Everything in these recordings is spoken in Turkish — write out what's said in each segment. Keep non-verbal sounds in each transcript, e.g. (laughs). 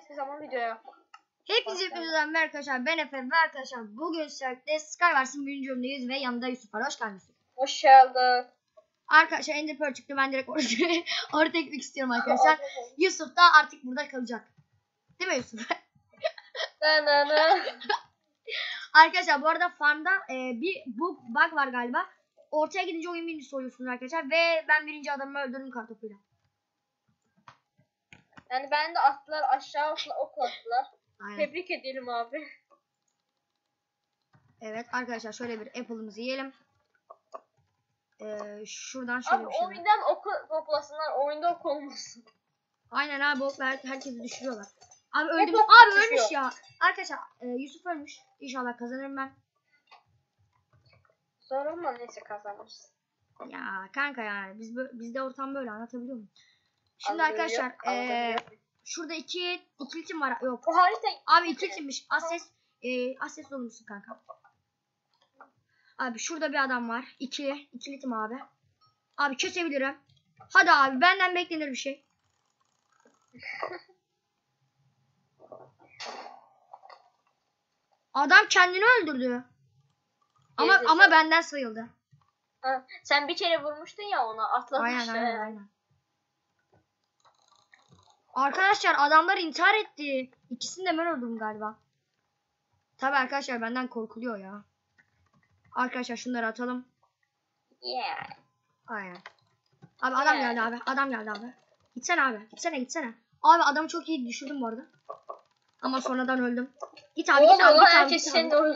Hiçbir zaman videoya. Hepinize hepinizden merhaba arkadaşlar. Ben Efe ve arkadaşlar bugün sizlerle Skywars'ın 1. bölümündeyiz ve yanında Yusuf var. Hoş geldiniz. Hoş geldin. Arkadaşlar Ender Pearl çıktı. Ben direkt oraya, (laughs) oraya gitmek istiyorum arkadaşlar. Yusuf da artık burada kalacak. Değil mi Yusuf? (laughs) Na na na. arkadaşlar bu arada farmda e, bir bug, bug var galiba. Ortaya gidince oyun birincisi oluyorsunuz arkadaşlar. Ve ben birinci adamı öldürdüm kartopuyla. Yani ben de attılar aşağı atla ok attılar. Aynen. Tebrik edelim abi. Evet arkadaşlar şöyle bir apple'ımızı yiyelim. Ee, şuradan şöyle Abi bir şey. oyundan oku toplasınlar. Oyunda ok olmasın. Aynen abi o her, herkesi düşürüyorlar. Abi Hep öldüm. ok Abi düşüyor. ölmüş ya. Arkadaşlar e, Yusuf ölmüş. İnşallah kazanırım ben. Sorun mu neyse kazanırız. Ya kanka yani biz bizde ortam böyle anlatabiliyor muyum? Şimdi Anlatabiliyor, arkadaşlar e, şurada iki ikili tim var. Yok. Bu harita Abi ikili timmiş. Ases e, ases olmuşsun kanka. Abi şurada bir adam var. İkili. ikili tim abi. Abi kesebilirim. Hadi abi benden beklenir bir şey. (laughs) Adam kendini öldürdü. Ama Gerizekalı. ama benden sayıldı. Ha, sen bir kere vurmuştun ya ona atladın Aynen aynen aynen. Arkadaşlar adamlar intihar etti. İkisini de ben öldürdüm galiba. Tabi arkadaşlar benden korkuluyor ya. Arkadaşlar şunları atalım. Yeah. Aynen. Abi adam yeah. geldi abi. Adam geldi abi. Gitsene abi. Gitsene gitsene. Abi adamı çok iyi düşürdüm bu arada. Ama sonradan öldüm. Git abi git abi git abi. Herkes seni doğru.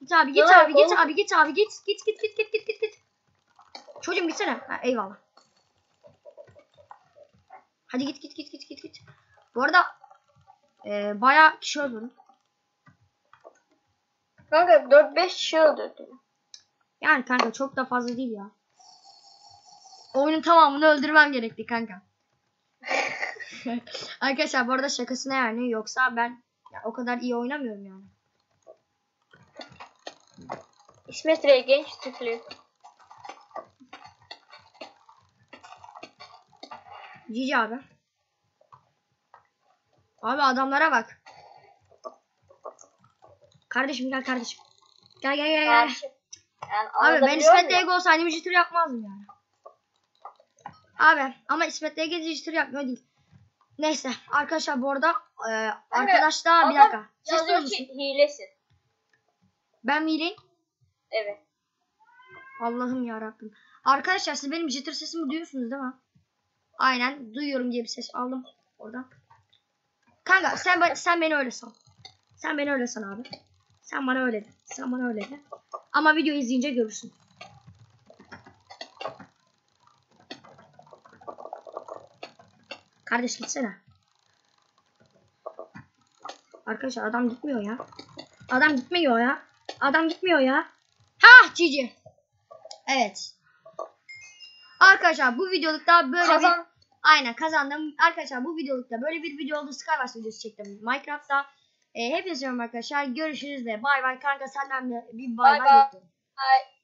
Git abi git abi git abi git abi git. Git git git git git git git. Çocuğum gitsene. Ha, eyvallah. Hadi git git git git git git. Bu arada e, bayağı kişi öldürdüm. Kanka 4-5 kişi öldürdüm. Yani kanka çok da fazla değil ya. Oyunun tamamını öldürmem gerekti kanka. (laughs) Arkadaşlar bu arada şakasına yani yoksa ben ya, o kadar iyi oynamıyorum yani. İsmet Rey genç tüflü. Cici abi. Abi adamlara bak. Kardeşim gel kardeşim. Gel gel gel gel. Yani Abi ben İsmet? Ege olsaydım jitter yapmazdım yani. Abi ama İsmet Ege jitter yapmıyor değil. Neyse arkadaşlar bu arada e, arkadaş daha bir dakika. Duyuyor Yazıyor musun? hilesin. Ben miyim? Evet. Allah'ım ya Rabbim. Arkadaşlar siz benim jitter sesimi duyuyorsunuz değil mi? Aynen duyuyorum diye bir ses aldım oradan. Kanka sen sen beni öyle san. Sen beni öyle san abi. Sen bana öyle de. Sen bana öyle de. Ama video izleyince görürsün. Kardeş gitsene. Arkadaşlar adam gitmiyor ya. Adam gitmiyor ya. Adam gitmiyor ya. Ha Cici. Evet. Arkadaşlar bu videolukta böyle bir... Kazan. Aynen kazandım. Arkadaşlar bu videolukta böyle bir video oldu. Skywars videosu çektim Minecraft'ta. E, hepinize seviyorum arkadaşlar. Görüşürüz de bay bay. Kanka senden de bir bay Bay